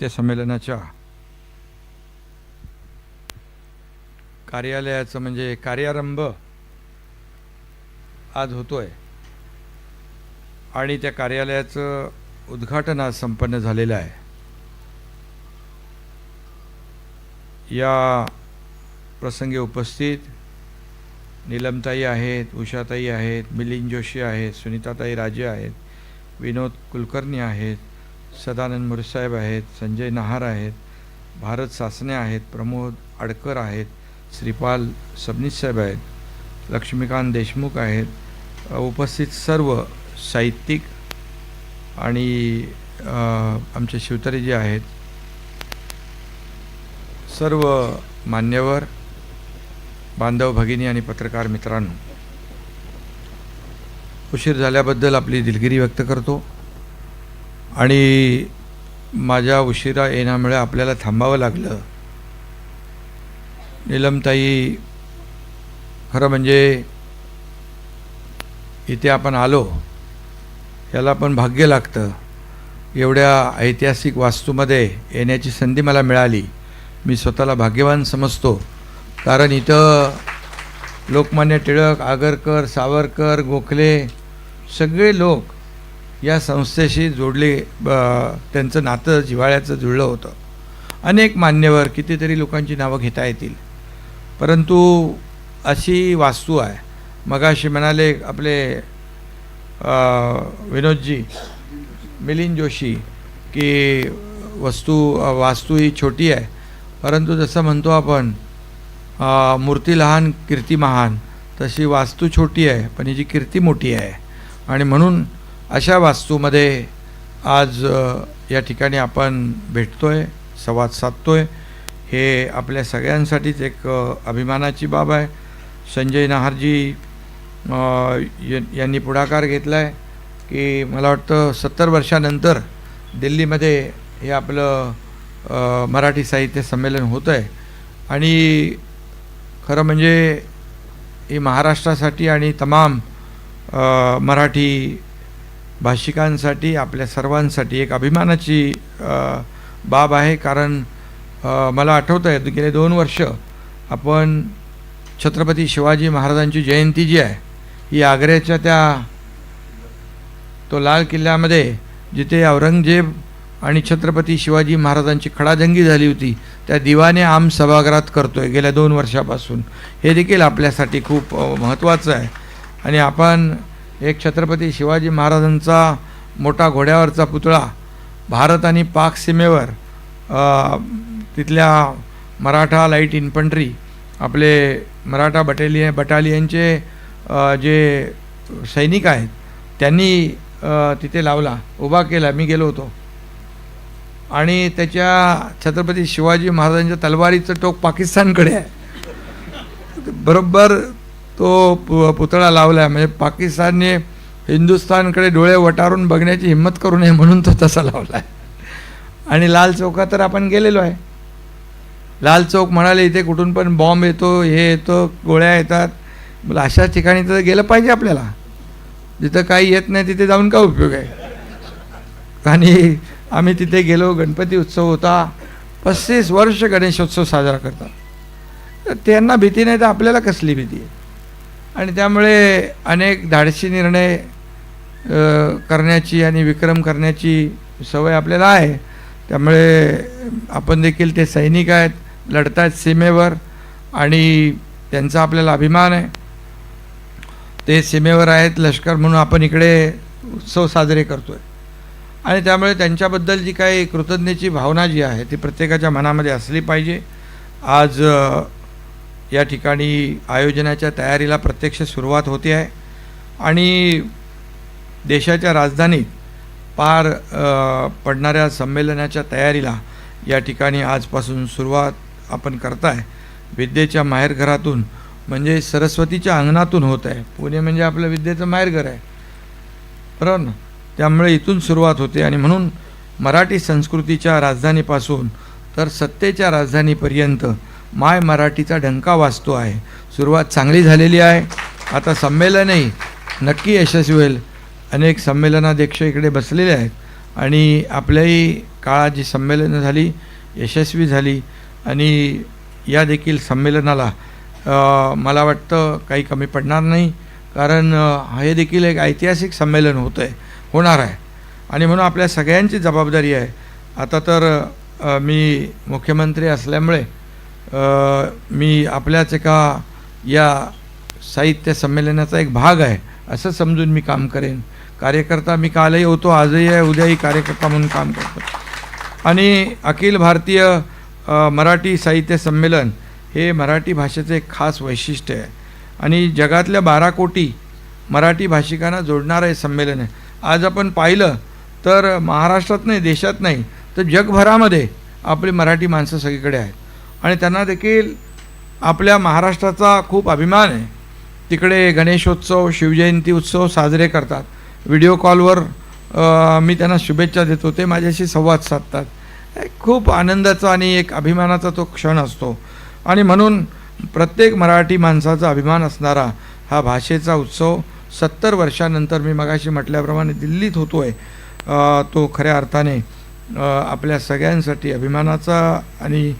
त्या संमेलनाच्या कार्यालयाचं म्हणजे कार्यारंभ आज होतोय. आणि त्या कार्यालयाचं उद्घाटन आज संपन्न झालेलं आहे. या प्रसंगी उपस्थित नीलमताई आहेत उषाताई आहेत मिलिंद जोशी आहेत सुनीताताई राजे आहेत विनोद कुलकर्णी आहेत सदानंद मुरसाहेब आहेत संजय नहार आहेत भारत सासने आहेत प्रमोद आडकर आहेत श्रीपाल सबनीस साहेब आहेत लक्ष्मीकांत देशमुख आहेत उपस्थित सर्व साहित्यिक आणि आमचे शिवतारे जे आहेत. सर्व मान्यवर बांधव भगिनी आणि पत्रकार मित्रांनो उशीर झाल्याबद्दल आपली दिलगिरी व्यक्त करतो. आणि माझ्या उशिरा येण्यामुळे आपल्याला थांबावं लागलं. नीलमताई खरं म्हणजे इथे आपण आलो याला पण भाग्य लागतं. एवढ्या ऐतिहासिक वास्तूमध्ये येण्याची संधी मला मिळाली. मी स्वतःला भाग्यवान समजतो. कारण इथं लोकमान्य टिळक आगरकर सावरकर गोखले सगळे लोक या संस्थेशी जोडले ब- त्यांचं नातं जिव्हाळ्याचं जुळलं होतं. अनेक मान्यवर कितीतरी लोकांची नावं घेता येतील. परंतु अशी वास्तू आहे. मगाशी म्हणाले आपले विनोदजी मिलिंद जोशी की वस्तू वास्तू ही छोटी आहे. परंतु जसं म्हणतो आपण मूर्ती लहान कीर्ती महान तशी वास्तू छोटी आहे पण हिची कीर्ती मोठी आहे. आणि म्हणून अशा वास्तूमध्ये आज या ठिकाणी आपण भेटतो आहे संवाद साधतो आहे हे आपल्या सगळ्यांसाठीच एक अभिमानाची बाब आहे. संजय नहारजी य- यांनी पुढाकार घेतला आहे की मला वाटतं सत्तर वर्षानंतर दिल्लीमध्ये हे आपलं मराठी साहित्य संमेलन होतं आहे आणि खरं म्हणजे ही महाराष्ट्रासाठी आणि तमाम मराठी भाषिकांसाठी आपल्या सर्वांसाठी एक अभिमानाची बाब आहे. कारण मला आठवतं आहे गेले दोन वर्ष आपण छत्रपती शिवाजी महाराजांची जयंती जी आहे ही आग्र्याच्या त्या तो लाल किल्ल्यामध्ये जिथे औरंगजेब आणि छत्रपती शिवाजी महाराजांची खडाजंगी झाली होती त्या दिवाने आम सभागृहात आहे गेल्या दोन वर्षापासून. हे देखील आपल्यासाठी खूप महत्त्वाचं आहे. आणि आपण एक छत्रपती शिवाजी महाराजांचा मोठा घोड्यावरचा पुतळा भारत आणि पाक सीमेवर तिथल्या मराठा लाइट इन्फंट्री आपले मराठा बटालियन बटालियनचे जे सैनिक आहेत त्यांनी तिथे लावला उभा केला मी गेलो होतो. आणि त्याच्या छत्रपती शिवाजी महाराजांच्या तलवारीचं टोक पाकिस्तानकडे आहे. बरोबर तो पु- पुतळा लावला आहे म्हणजे पाकिस्तानने हिंदुस्थानकडे डोळे वटारून बघण्याची हिंमत करू नये म्हणून तो तसा लावला आहे आणि लाल चौकात तर आपण गेलेलो आहे. लाल चौक म्हणाले इथे कुठून पण बॉम्ब येतो हे येतो गोळ्या येतात. अशा ठिकाणी तर गेलं पाहिजे आपल्याला. जिथं काही येत नाही तिथे जाऊन काय उपयोग आहे? आणि आम्ही तिथे गेलो गणपती उत्सव होता. पस्तीस वर्ष गणेशोत्सव साजरा करतात. तर त्यांना भीती नाही तर आपल्याला कसली भीती आहे? आणि त्यामुळे अनेक धाडशी निर्णय करण्याची आणि विक्रम करण्याची सवय आपल्याला आहे. त्यामुळे आपण देखील ते सैनिक आहेत लढत आहेत सीमेवर आणि त्यांचा आपल्याला अभिमान आहे. ते सीमेवर आहेत लष्कर म्हणून आपण इकडे उत्सव साजरे करतो आहे आणि त्यामुळे त्यांच्याबद्दल जी काही कृतज्ञतेची भावना जी आहे ती प्रत्येकाच्या मनामध्ये असली पाहिजे. आज या ठिकाणी आयोजनाच्या तयारीला प्रत्यक्ष सुरुवात होते आहे. आणि देशाच्या राजधानीत पार पडणाऱ्या संमेलनाच्या तयारीला या ठिकाणी आजपासून सुरुवात आपण करताय. विद्येच्या माहेरघरातून म्हणजे सरस्वतीच्या अंगणातून होत आहे. पुणे म्हणजे आपलं विद्येचं माहेरघर आहे. बरोबर ना त्यामुळे इथून सुरुवात होते आणि म्हणून मराठी संस्कृतीच्या राजधानीपासून तर सत्तेच्या राजधानीपर्यंत माय मराठीचा डंका वाजतो आहे. सुरुवात चांगली झालेली आहे. आता संमेलनही नक्की यशस्वी होईल. अनेक संमेलनाध्यक्ष इकडे बसलेले आहेत. आणि आपल्याही काळात जी संमेलनं झाली यशस्वी झाली आणि या देखील संमेलनाला मला वाटतं काही कमी पडणार नाही. कारण हे देखील एक ऐतिहासिक संमेलन होतं आहे होणार आहे. आणि म्हणून आपल्या सगळ्यांची जबाबदारी आहे. आता तर मी मुख्यमंत्री असल्यामुळे मी आपल्याच एका या साहित्य संमेलनाचा एक भाग आहे असं समजून मी काम करेन. कार्यकर्ता मी कालही होतो आजही आहे उद्याही कार्यकर्ता म्हणून काम करतो. आणि अखिल भारतीय मराठी साहित्य संमेलन हे मराठी भाषेचं एक खास वैशिष्ट्य आहे. आणि जगातल्या बारा कोटी मराठी भाषिकांना जोडणारं हे संमेलन आहे. आज आपण पाहिलं तर महाराष्ट्रात नाही देशात नाही तर जगभरामध्ये आपली मराठी माणसं सगळीकडे आहेत. आणि त्यांना देखील आपल्या महाराष्ट्राचा खूप अभिमान आहे. तिकडे गणेशोत्सव शिवजयंती उत्सव साजरे करतात. व्हिडिओ कॉलवर मी त्यांना शुभेच्छा देतो. ते माझ्याशी संवाद साधतात. खूप आनंदाचा आणि एक अभिमानाचा तो क्षण असतो. आणि म्हणून प्रत्येक मराठी माणसाचा अभिमान असणारा हा भाषेचा उत्सव सत्तर वर्षानंतर मी मगाशी म्हटल्याप्रमाणे दिल्लीत होतो आहे तो खऱ्या अर्थाने आपल्या सगळ्यांसाठी अभिमानाचा आणि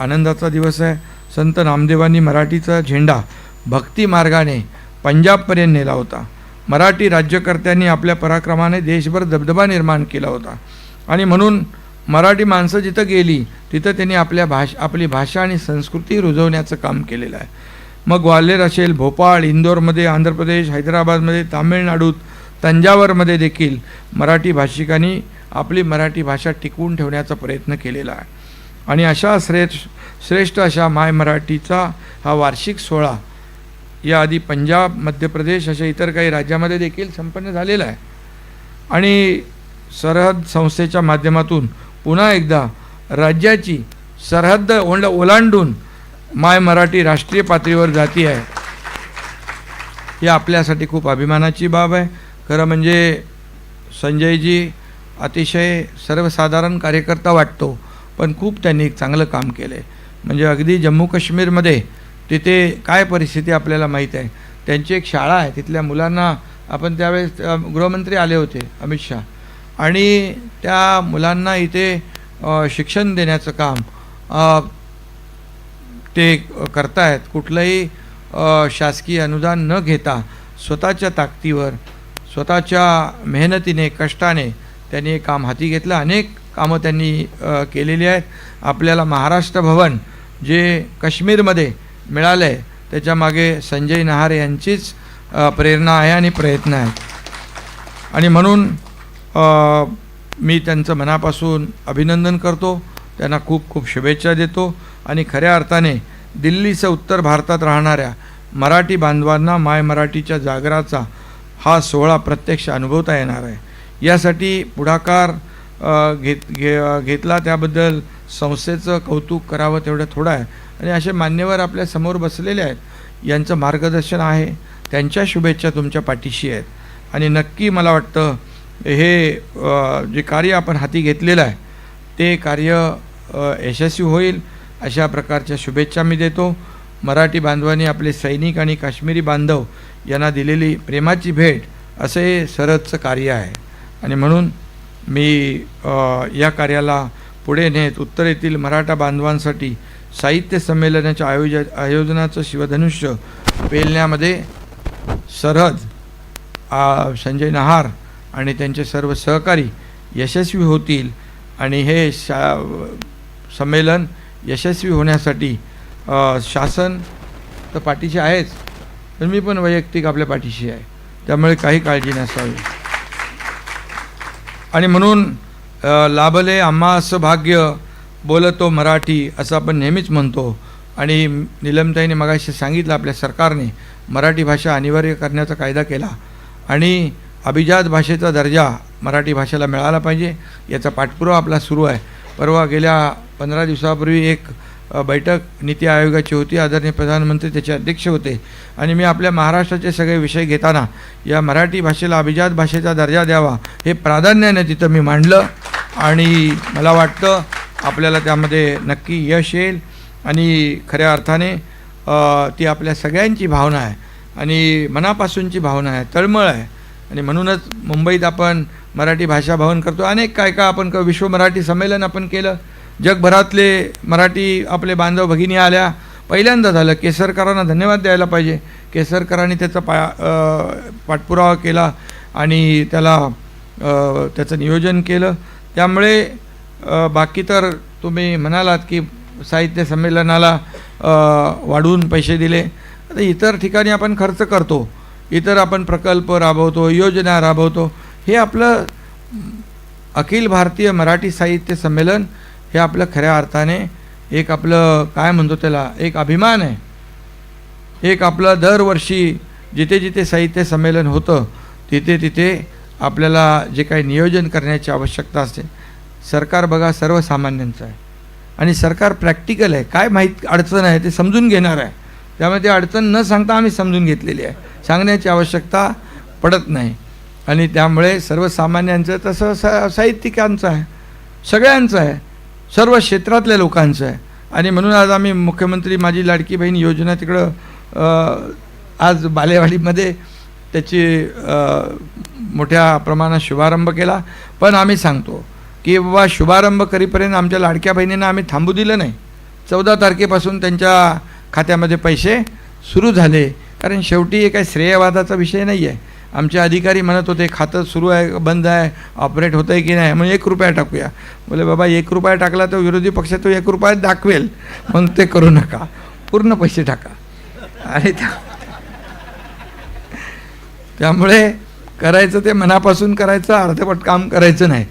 आनंदाचा दिवस आहे. संत नामदेवांनी मराठीचा झेंडा भक्ती मार्गाने पंजाबपर्यंत नेला होता. मराठी राज्यकर्त्यांनी आपल्या पराक्रमाने देशभर दबदबा निर्माण केला होता. आणि म्हणून मराठी माणसं जिथं गेली तिथं त्यांनी आपल्या भाष आपली भाषा आणि संस्कृती रुजवण्याचं काम केलेलं आहे. मग ग्वाल्हेर असेल भोपाळ इंदोरमध्ये आंध्र प्रदेश हैदराबादमध्ये तामिळनाडूत तंजावरमध्ये देखील मराठी भाषिकांनी आपली मराठी भाषा टिकवून ठेवण्याचा प्रयत्न केलेला आहे. आणि अशा श्रेष्ठ श्रेष्ठ अशा माय मराठीचा हा वार्षिक सोहळा याआधी पंजाब मध्य प्रदेश अशा इतर काही राज्यामध्ये देखील संपन्न झालेला आहे. आणि सरहद संस्थेच्या माध्यमातून पुन्हा एकदा राज्याची सरहद्द ओंड ओलांडून माय मराठी राष्ट्रीय पातळीवर जाती आहे. ही आपल्यासाठी खूप अभिमानाची बाब आहे. खरं म्हणजे संजयजी अतिशय सर्वसाधारण कार्यकर्ता वाटतो. पण खूप त्यांनी एक चांगलं काम केलं आहे म्हणजे अगदी जम्मू काश्मीरमध्ये तिथे काय परिस्थिती आपल्याला माहीत आहे? त्यांची एक शाळा आहे तिथल्या मुलांना आपण त्यावेळेस गृहमंत्री आले होते अमित शाह. आणि त्या मुलांना इथे शिक्षण देण्याचं काम ते करतायत. कुठलंही शासकीय अनुदान न घेता स्वतःच्या ताकदीवर स्वतःच्या मेहनतीने कष्टाने त्यांनी हे काम हाती घेतलं. अनेक कामं त्यांनी केलेली आहेत. आपल्याला महाराष्ट्र भवन जे काश्मीरमध्ये मिळालं आहे त्याच्यामागे संजय नहार यांचीच प्रेरणा आहे आणि प्रयत्न आहेत. आणि म्हणून मी त्यांचं मनापासून अभिनंदन करतो. त्यांना खूप खूप शुभेच्छा देतो. आणि खऱ्या अर्थाने दिल्लीचं उत्तर भारतात राहणाऱ्या मराठी बांधवांना माय मराठीच्या जागराचा हा सोहळा प्रत्यक्ष अनुभवता येणार आहे. यासाठी पुढाकार घेत घे घेतला. त्याबद्दल संस्थेचं कौतुक करावं तेवढं थोडं आहे. आणि असे मान्यवर आपल्यासमोर बसलेले आहेत. यांचं मार्गदर्शन आहे. त्यांच्या शुभेच्छा तुमच्या पाठीशी आहेत. आणि नक्की मला वाटतं हे जे कार्य आपण हाती घेतलेलं आहे ते कार्य यशस्वी होईल. अशा प्रकारच्या शुभेच्छा मी देतो. मराठी बांधवांनी आपले सैनिक आणि काश्मीरी बांधव यांना दिलेली प्रेमाची भेट असे हे सरदचं कार्य आहे. आणि म्हणून मी या कार्याला पुढे नेत उत्तरेतील मराठा बांधवांसाठी साहित्य संमेलनाच्या आयोज आयोजनाचं शिवधनुष्य पेलण्यामध्ये सरहद संजय नहार आणि त्यांचे सर्व सहकारी यशस्वी होतील आणि हे शा संमेलन यशस्वी होण्यासाठी शासन तर पाठीशी आहेच तर मी पण वैयक्तिक आपल्या पाठीशी आहे. त्यामुळे काही काळजी नसावी. आणि म्हणून लाभले आम्हा असं भाग्य बोलतो मराठी असं आपण नेहमीच म्हणतो. आणि निलमताईने मगाशी सांगितलं आपल्या सरकारने मराठी भाषा अनिवार्य करण्याचा कायदा केला. आणि अभिजात भाषेचा दर्जा मराठी भाषेला मिळाला पाहिजे याचा पाठपुरावा आपला सुरू आहे. परवा गेल्या पंधरा दिवसापूर्वी एक बैठक नीती आयोगाची होती आदरणीय प्रधानमंत्री त्याचे अध्यक्ष होते. आणि मी आपल्या महाराष्ट्राचे सगळे विषय घेताना या मराठी भाषेला अभिजात भाषेचा दर्जा द्यावा हे प्राधान्याने तिथं मी मांडलं. आणि मला वाटतं आपल्याला त्यामध्ये नक्की यश येईल. आणि खऱ्या अर्थाने ती आपल्या सगळ्यांची भावना आहे. आणि मनापासूनची भावना आहे. तळमळ आहे. आणि म्हणूनच मुंबईत आपण मराठी भाषा भवन करतो. अनेक काय काय आपण क विश्व मराठी संमेलन आपण केलं. जगभरातले मराठी आपले बांधव भगिनी आल्या पहिल्यांदा झालं केसरकरांना धन्यवाद द्यायला पाहिजे. केसरकरांनी त्याचा पा पाठपुरावा केला आणि त्याला त्याचं नियोजन केलं. त्यामुळे बाकी तर तुम्ही म्हणालात की साहित्य संमेलनाला वाढवून पैसे दिले. आता इतर ठिकाणी आपण खर्च करतो. इतर आपण प्रकल्प राबवतो योजना राबवतो. हे आपलं अखिल भारतीय मराठी साहित्य संमेलन हे आपलं खऱ्या अर्थाने एक आपलं काय म्हणतो त्याला एक अभिमान आहे. एक आपलं दरवर्षी जिथे जिथे साहित्य संमेलन होतं तिथे तिथे आपल्याला जे काही नियोजन करण्याची आवश्यकता असते. सरकार बघा सर्वसामान्यांचं आहे. आणि सरकार प्रॅक्टिकल आहे. काय माहीत अडचण आहे ते समजून घेणार आहे. त्यामुळे ते अडचण न सांगता आम्ही समजून घेतलेली आहे. सांगण्याची आवश्यकता पडत नाही. आणि त्यामुळे सर्वसामान्यांचं तसं सा साहित्यिकांचं आहे. सगळ्यांचं आहे. सर्व क्षेत्रातल्या लोकांचं आहे. आणि म्हणून आज आम्ही मुख्यमंत्री माझी लाडकी बहीण योजना तिकडं आज बालेवाडीमध्ये त्याची मोठ्या प्रमाणात शुभारंभ केला. पण आम्ही सांगतो की बाबा शुभारंभ करीपर्यंत आमच्या लाडक्या बहिणींना आम्ही थांबू दिलं नाही. चौदा तारखेपासून त्यांच्या खात्यामध्ये पैसे सुरू झाले. कारण शेवटी हे काही श्रेयवादाचा विषय नाही आहे आमचे अधिकारी म्हणत होते खातं सुरू आहे बंद आहे ऑपरेट होतं आहे की नाही? मग एक रुपया टाकूया. बोले बाबा एक रुपया टाकला तर विरोधी पक्ष तो एक रुपया दाखवेल मग ते करू नका. पूर्ण पैसे टाका. आणि त्यामुळे करायचं ते मनापासून करायचं अर्धपट काम करायचं नाही.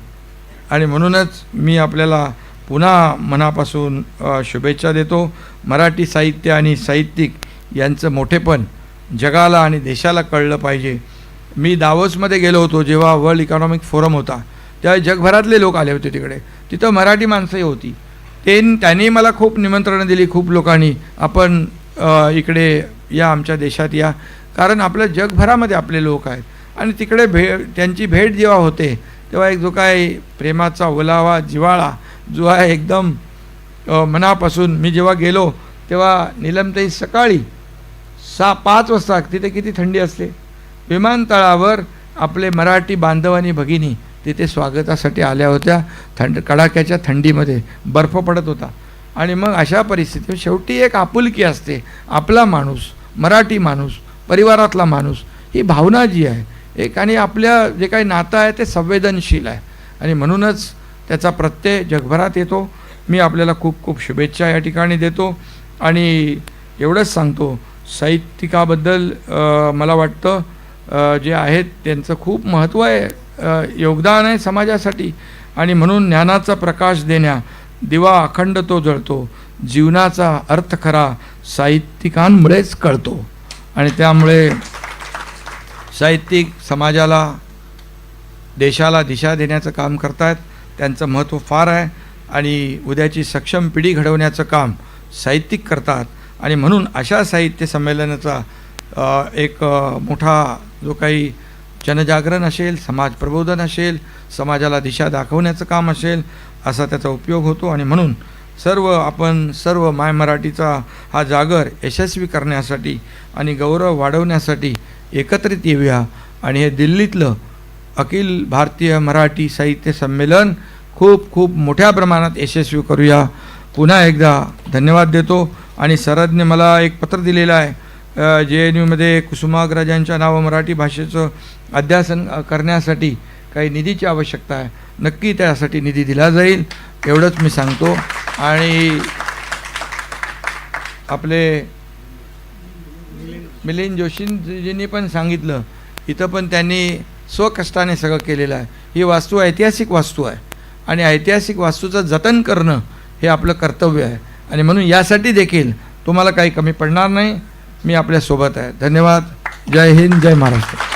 आणि म्हणूनच मी आपल्याला पुन्हा मनापासून शुभेच्छा देतो. मराठी साहित्य आणि साहित्यिक यांचं मोठेपण जगाला आणि देशाला कळलं पाहिजे. मी दावोसमध्ये गेलो होतो जेव्हा वर्ल्ड इकॉनॉमिक फोरम होता. त्यावेळी जगभरातले लोक आले होते तिकडे. तिथं मराठी माणसंही होती. ते त्यांनी मला खूप निमंत्रणं दिली खूप लोकांनी. आपण इकडे या आमच्या देशात या. कारण आपल्या जगभरामध्ये आपले लोक आहेत. आणि तिकडे भे त्यांची भेट जेव्हा होते तेव्हा एक जो काय प्रेमाचा ओलावा जिव्हाळा जो आहे एकदम मनापासून मी जेव्हा गेलो तेव्हा निलमताई सकाळी सहा पाच वाजता तिथे किती थंडी असते? विमानतळावर आपले मराठी बांधव आणि भगिनी तिथे स्वागतासाठी आल्या होत्या. थंड कडाक्याच्या थंडीमध्ये बर्फ पडत होता. आणि मग अशा परिस्थितीत शेवटी एक आपुलकी असते. आपला माणूस मराठी माणूस परिवारातला माणूस ही भावना जी आहे एक आणि आपल्या जे काही नातं आहे ते संवेदनशील आहे. आणि म्हणूनच त्याचा प्रत्यय जगभरात येतो. मी आपल्याला खूप खूप शुभेच्छा या ठिकाणी देतो. आणि एवढंच सांगतो साहित्यिकाबद्दल मला वाटतं जे आहेत त्यांचं खूप महत्त्व आहे. योगदान आहे समाजासाठी. आणि म्हणून ज्ञानाचा प्रकाश देण्या दिवा अखंड तो जळतो. जीवनाचा अर्थ खरा साहित्यिकांमुळेच कळतो. आणि त्यामुळे साहित्यिक समाजाला देशाला दिशा देण्याचं काम करतायत. त्यांचं महत्त्व फार आहे. आणि उद्याची सक्षम पिढी घडवण्याचं काम साहित्यिक करतात. आणि म्हणून अशा साहित्य संमेलनाचा एक मोठा जो काही जनजागरण असेल समाज प्रबोधन असेल समाजाला दिशा दाखवण्याचं काम असेल असा त्याचा उपयोग होतो. आणि म्हणून सर्व आपण सर्व माय मराठीचा हा जागर यशस्वी करण्यासाठी आणि गौरव वाढवण्यासाठी एकत्रित येऊया. आणि हे दिल्लीतलं अखिल भारतीय मराठी साहित्य संमेलन खूप खूप मोठ्या प्रमाणात यशस्वी करूया. पुन्हा एकदा धन्यवाद देतो. आणि सरदने मला एक पत्र दिलेलं आहे. जे एन यूमध्ये कुसुमाग्रजांच्या नावं मराठी भाषेचं अध्यासन करण्यासाठी काही निधीची आवश्यकता आहे. नक्की त्यासाठी निधी दिला जाईल एवढंच मी सांगतो. आणि आपले मिलिंद जोशींजींनी पण सांगितलं इथं पण त्यांनी स्वकष्टाने सगळं केलेलं आहे. ही वास्तू ऐतिहासिक वास्तू आहे. आणि ऐतिहासिक वास्तूचं जतन करणं हे आपलं कर्तव्य आहे. आणि म्हणून यासाठी देखील तुम्हाला काही कमी पडणार नाही. मी आपल्यासोबत आहे. धन्यवाद. जय हिंद जय महाराष्ट्र.